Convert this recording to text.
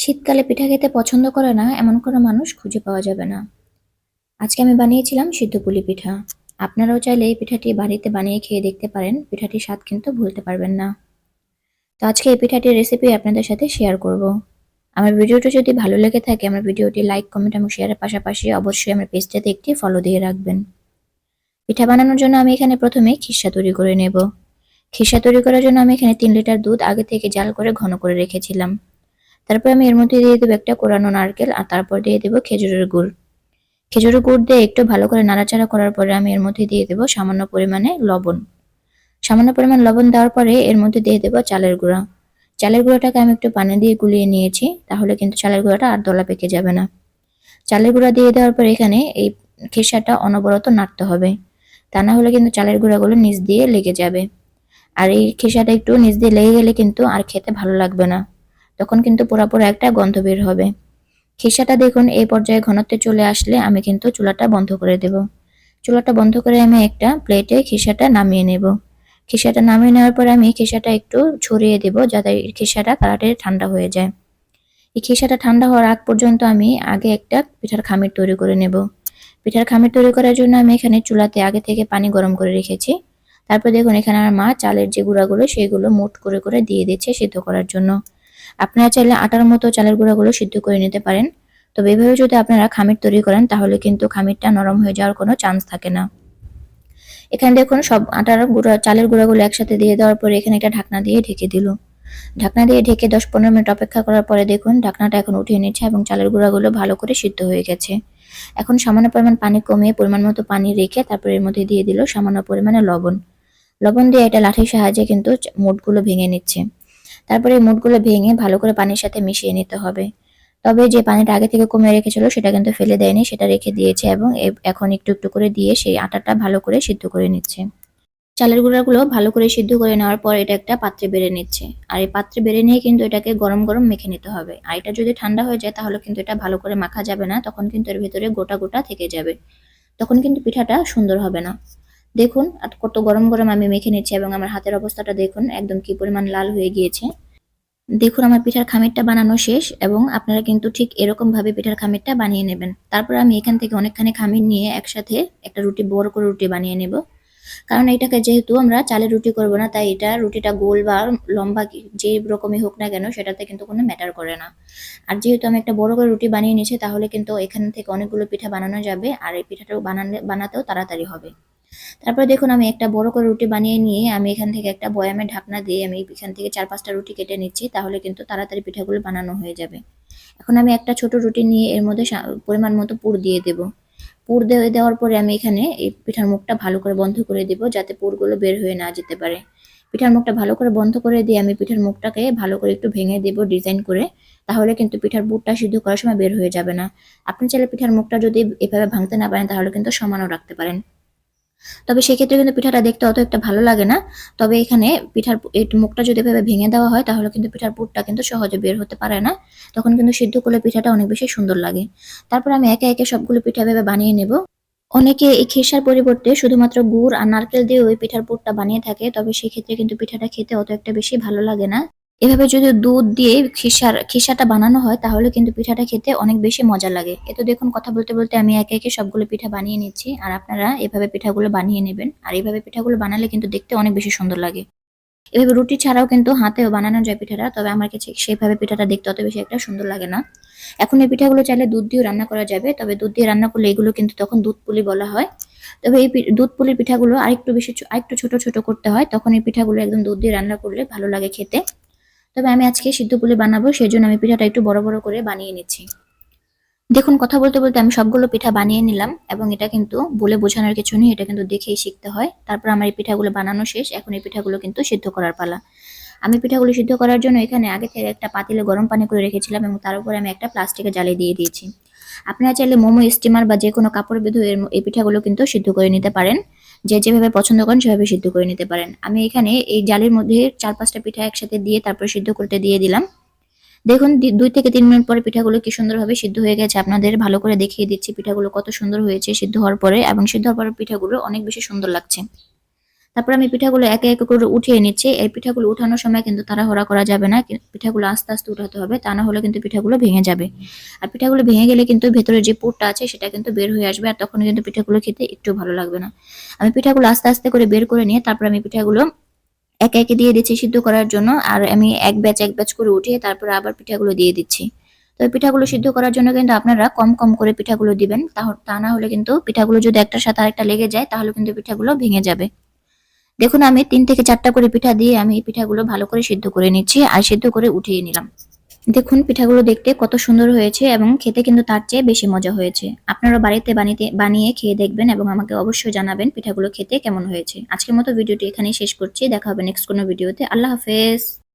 শীতকালে পিঠা খেতে পছন্দ করে না, এমন কোনো মানুষ খুঁজে পাওয়া যাবে না। আজকে আমি বানিয়েছিলাম সিদ্ধ পুলি পিঠা। আপনারাও চাইলে এই পিঠাটি বাড়িতে বানিয়ে খেয়ে দেখতে পারেন, পিঠাটির স্বাদ কিন্তু ভুলতে পারবেন না। তো আজকে এই পিঠাটির রেসিপি আপনাদের সাথে শেয়ার করব। আমার ভিডিওটি যদি ভালো লেগে থাকে, আমার ভিডিওটি লাইক কমেন্ট এবং শেয়ারের পাশাপাশি অবশ্যই আমার পেজটাতে একটি ফলো দিয়ে রাখবেন। পিঠা বানানোর জন্য আমি এখানে প্রথমে খিসা তৈরি করে নেব। খিসা তৈরি করার জন্য আমি এখানে তিন লিটার দুধ আগে থেকে জাল করে ঘন করে রেখেছিলাম। তারপর আমি এর মধ্যে দিয়ে দেবো একটা কোরানো নারকেল আর তারপর দিয়ে দেবো খেজুরের গুড়। খেজুরের গুড় দিয়ে একটু ভালো করে নাড়াচাড়া করার পরে আমি এর মধ্যে দিয়ে দেবো সামান্য পরিমাণে লবণ। সামান্য পরিমাণ লবণ দেওয়ার পরে এর মধ্যে দিয়ে দেবো চালের গুঁড়া। চালের গুঁড়াটাকে আমি একটু পানি দিয়ে গুলিয়ে নিয়েছি, তাহলে কিন্তু চালের গুঁড়াটা আর দলা পেকে যাবে না। চালের গুঁড়া দিয়ে দেওয়ার পরে এখানে এই খেসাটা অনবরত নাড়তে হবে। তা না হলে কিন্তু চালের গুঁড়াগুলো নিচ দিয়ে লেগে যাবে। আর এই খেসাটা একটু নিচ দিয়ে লেগে গেলে কিন্তু আর খেতে ভালো লাগবে না। তখন কিন্তু পুরাপুরো একটা গন্ধ বের হবে। খিসাটা দেখুন, এই পর্যায়ে ঘনত্বে চলে আসলে আমি কিন্তু চুলাটা বন্ধ করে দেব। চুলাটা বন্ধ করে আমি একটা প্লেটে খিসাটা নামিয়ে নেব। খিসাটা নামিয়ে নেওয়ার পরে আমি খিসাটা একটু ছড়িয়ে দেব যাতে খিসাটা কালাটে ঠান্ডা হয়ে যায়। এই খিসাটা ঠান্ডা হওয়ার আগ পর্যন্ত আমি আগে একটা পিঠার খামির তৈরি করে নেব। পিঠার খামির তৈরি করার জন্য আমি এখানে চুলাতে আগে থেকে পানি গরম করে রেখেছি। তারপর দেখুন, এখানে আমার মা চালের যে গুঁড়াগুলো, সেগুলো মোট করে করে দিয়ে দিচ্ছে সিদ্ধ করার জন্য। আপনারা চাইলে আটার মতো চালের গুঁড়াগুলো সিদ্ধ করে নিতে পারেন। তবে এভাবে যদি আপনারা খামির তৈরি করেন, তাহলে কিন্তু খামিরটা নরম হয়ে যাওয়ার কোনো চান্স থাকে না। এখানে দেখুন, সব আটার গুঁড়া, চালের গুঁড়াগুলো একসাথে দিয়ে দেওয়ার পরে এখানে একটা ঢাকনা দিয়ে ঢেকে দিল। ঢাকনা দিয়ে ঢেকে দশ পনেরো মিনিট অপেক্ষা করার পরে দেখুন, ঢাকনাটা এখন উঠিয়ে নিচ্ছে এবং চালের গুঁড়াগুলো ভালো করে সিদ্ধ হয়ে গেছে। এখন সামান্য পরিমাণ পানি কমিয়ে পরিমাণ মতো পানি রেখে তারপরে এর মধ্যে দিয়ে দিল সামান্য পরিমাণে লবণ। লবণ দিয়ে এটা লাঠির সাহায্যে কিন্তু মুটগুলো ভেঙে নিচ্ছে। তারপরে মুটগুলো ভেঙে ভালো করে পানির সাথে মিশিয়ে নিতে হবে। তবে যে পানিটা আগে থেকে কমে রেখেছিল সেটা কিন্তু ফেলে দেয়নি, সেটা রেখে দিয়েছে এবং, এখন একটু একটু করে দিয়ে সেই আটাটা ভালো করে সিদ্ধ করে নিচ্ছে। চালের গুঁড়াগুলো ভালো করে সিদ্ধ করে নেওয়ার পর এটা একটা পাত্রে বেড়ে নিচ্ছে। আর এই পাত্রে বেড়ে নিয়ে কিন্তু এটাকে গরম গরম মেখে নিতে হবে। আর এটা যদি ঠান্ডা হয়ে যায় তাহলে কিন্তু এটা ভালো করে মাখা যাবে না, তখন কিন্তু এর ভেতরে গোটা গোটা থেকে যাবে। তখন কিন্তু পিঠাটা সুন্দর হবে না। দেখুন, আর কত গরম গরম আমি মেখে নিচ্ছি এবং আমার হাতের অবস্থাটা দেখুন, একদম কি পরিমাণ লাল হয়ে গিয়েছে। দেখুন, আমার পিঠার খামিরটা বানানো শেষ এবং আপনারা কিন্তু ঠিক এরকম ভাবে পিঠার খামিরটা বানিয়ে নেবেন। তারপর আমি এখান থেকে অনেকখানি খামির নিয়ে একসাথে একটা রুটি, বড় করে রুটি বানিয়ে নেব। কারণ এটাকে যেহেতু আমরা চালের রুটি করব না, তাই এটা রুটিটা গোল বা লম্বা যে রকমই হোক না কেন, সেটাতে কিন্তু কোনো ম্যাটার করে না। আর যেহেতু আমি একটা বড় করে রুটি বানিয়ে নিয়েছি, তাহলে কিন্তু এখান থেকে অনেকগুলো পিঠা বানানো যাবে, আর এই পিঠাটাও বানানো বানাতেও তাড়াতাড়ি হবে। তারপরে দেখুন আমি একটা বড় করে রুটি বানিয়ে নিয়ে আমি এখান থেকে একটা বয়ামের ঢাকনা দিয়ে আমি এখান থেকে চার পাঁচটা রুটি কেটে নিচ্ছি, তাহলে কিন্তু তাড়াতাড়ি পিঠাগুলো বানানো হয়ে যাবে। এখন আমি একটা ছোট রুটি নিয়ে এর মধ্যে পরিমাণ মতো পুর দিয়ে দেব। পুর দিয়ে দেওয়ার পরে আমি এখানে এই পিঠার মুখটা ভালো করে বন্ধ করে দেব যাতে পুরগুলো বের হয়ে না যেতে পারে। পিঠার মুখটা ভালো করে বন্ধ করে দিয়ে আমি পিঠার মুখটাকে ভালো করে একটু ভেঙে দেব ডিজাইন করে, তাহলে কিন্তু পিঠার বুটটা সিদ্ধ করার সময় বের হয়ে যাবে না। আপনি চাইলে পিঠার মুখটা যদি এভাবে ভাঙতে না পারেন, তাহলে কিন্তু সমানও রাখতে পারেন। তবে সেক্ষেত্রে কিন্তু পিঠাটা দেখতে অত একটা ভালো লাগে না। তবে এখানে পিঠার মুখটা যদি এভাবে ভেঙে দেওয়া হয়, তাহলে কিন্তু পিঠার পুরটা কিন্তু সহজে বের হতে পারে না। তখন কিন্তু সিদ্ধ করলে পিঠাটা অনেক বেশি সুন্দর লাগে। তারপর আমি একে একে সবগুলো পিঠা ভেবে বানিয়ে নেব। অনেকে এই খেসার পরিবর্তে শুধুমাত্র গুড় আর নারকেল দিয়ে ওই পিঠার পুরটা বানিয়ে থাকে, তবে সেক্ষেত্রে কিন্তু পিঠাটা খেতে অত একটা বেশি ভালো লাগে না। এভাবে যদি দুধ দিয়ে খিসার, খিসাটা বানানো হয়, তাহলে কিন্তু পিঠাটা খেতে অনেক বেশি মজা লাগে। এ তো দেখুন, কথা বলতে বলতে আমি একে একে সবগুলো পিঠা বানিয়ে নিচ্ছি, আর আপনারা এভাবে পিঠাগুলো বানিয়ে নেবেন। আর এইভাবে পিঠাগুলো বানালে কিন্তু দেখতে অনেক বেশি সুন্দর লাগে। এভাবে রুটি ছাড়াও কিন্তু হাতেও বানানো যায় পিঠাটা, তবে আমার কাছে সেইভাবে পিঠাটা দেখতে অত বেশি একটা সুন্দর লাগে না। এখন এই পিঠাগুলো চাইলে দুধ দিয়েও রান্না করা যাবে, তবে দুধ দিয়ে রান্না করলে এগুলো কিন্তু তখন দুধ পুলি বলা হয়। তবে এই দুধ পুলির পিঠাগুলো আরেকটু বেশি আরেকটু ছোট ছোট করতে হয়, তখন এই পিঠাগুলো একদম দুধ দিয়ে রান্না করলে ভালো লাগে খেতে। তবে আমি আজকে সিদ্ধ পুলি বানাবো সেই জন্য আমি পিঠাটা একটু বড় বড় করে বানিয়ে নিচ্ছি। দেখুন, কথা বলতে বলতে আমি সবগুলো পিঠা বানিয়ে নিলাম এবং এটা কিন্তু বলে বোঝানোর কিছু নেই, এটা কিন্তু দেখেই শিখতে হয়। তারপর আমার এই পিঠাগুলো বানানো শেষ, এখন এই পিঠাগুলো কিন্তু সিদ্ধ করার পালা। আমি পিঠাগুলো সিদ্ধ করার জন্য এখানে আগে থেকে একটা পাতিলে গরম পানি করে রেখেছিলাম এবং তার উপরে আমি একটা প্লাস্টিকে জালে দিয়ে দিয়েছি। আপনারা চাইলে মোমো, স্টিমার বা যে কোনো কাপড় বিধু এই পিঠাগুলো কিন্তু সিদ্ধ করে নিতে পারেন। যে যেভাবে পছন্দ করেন সেভাবে সিদ্ধ করে নিতে পারেন। আমি এখানে এই জালের মধ্যে চার পাঁচটা পিঠা একসাথে দিয়ে তারপর সিদ্ধ করতে দিয়ে দিলাম। দেখুন দুই থেকে তিন মিনিট পরে পিঠাগুলো কি সুন্দরভাবে সিদ্ধ হয়ে গেছে আপনাদের ভালো করে দেখিয়ে দিচ্ছি। পিঠাগুলো কত সুন্দর হয়েছে সিদ্ধ হওয়ার পরে এবং সিদ্ধ হওয়ার পরে পিঠাগুলো অনেক বেশি সুন্দর লাগছে। তারপর আমি পিঠাগুলো একে একে করে উঠিয়ে নিচ্ছি। এই পিঠাগুলো উঠানোর সময় কিন্তু তাড়াহুড়া করা যাবে না। পিঠাগুলো আস্তে আস্তে উঠাতে হবে, তা না হলে কিন্তু পিঠাগুলো ভেঙে যাবে। আর পিঠাগুলো ভেঙে গেলে কিন্তু ভেতরে যে পুরটা আছে সেটা কিন্তু বের হয়ে আসবে, আর তখন কিন্তু পিঠাগুলো খেতে একটু ভালো লাগবে না। আমি পিঠাগুলো আস্তে আস্তে করে বের করে নিয়ে তারপর আমি পিঠাগুলো একে একে দিয়ে দিচ্ছি সিদ্ধ করার জন্য, আর আমি এক ব্যাচ এক ব্যাচ করে উঠিয়ে তারপর আবার পিঠাগুলো দিয়ে দিচ্ছি। তো পিঠাগুলো সিদ্ধ করার জন্য কিন্তু আপনারা কম কম করে পিঠাগুলো দিবেন তা না হলে কিন্তু পিঠাগুলো যদি একটার সাথে আরেকটা লেগে যায়, তাহলে কিন্তু পিঠাগুলো ভেঙে যাবে। দেখুন, আমি তিন থেকে চারটা করে পিঠা দিয়ে আমি পিঠাগুলো ভালো করে সিদ্ধ করে নিচ্ছি আর সিদ্ধ করে উঠিয়ে নিলাম। দেখুন, পিঠাগুলো দেখতে কত সুন্দর হয়েছে এবং খেতে কিন্তু তার চেয়ে বেশি মজা হয়েছে। আপনারা বাড়িতে বানিয়ে বানিয়ে খেয়ে দেখবেন এবং আমাকে অবশ্যই জানাবেন পিঠাগুলো খেতে কেমন হয়েছে। আজকের মতো ভিডিওটি এখানেই শেষ করছি। দেখা হবে নেক্সট কোনো ভিডিওতে। আল্লাহ হাফেজ।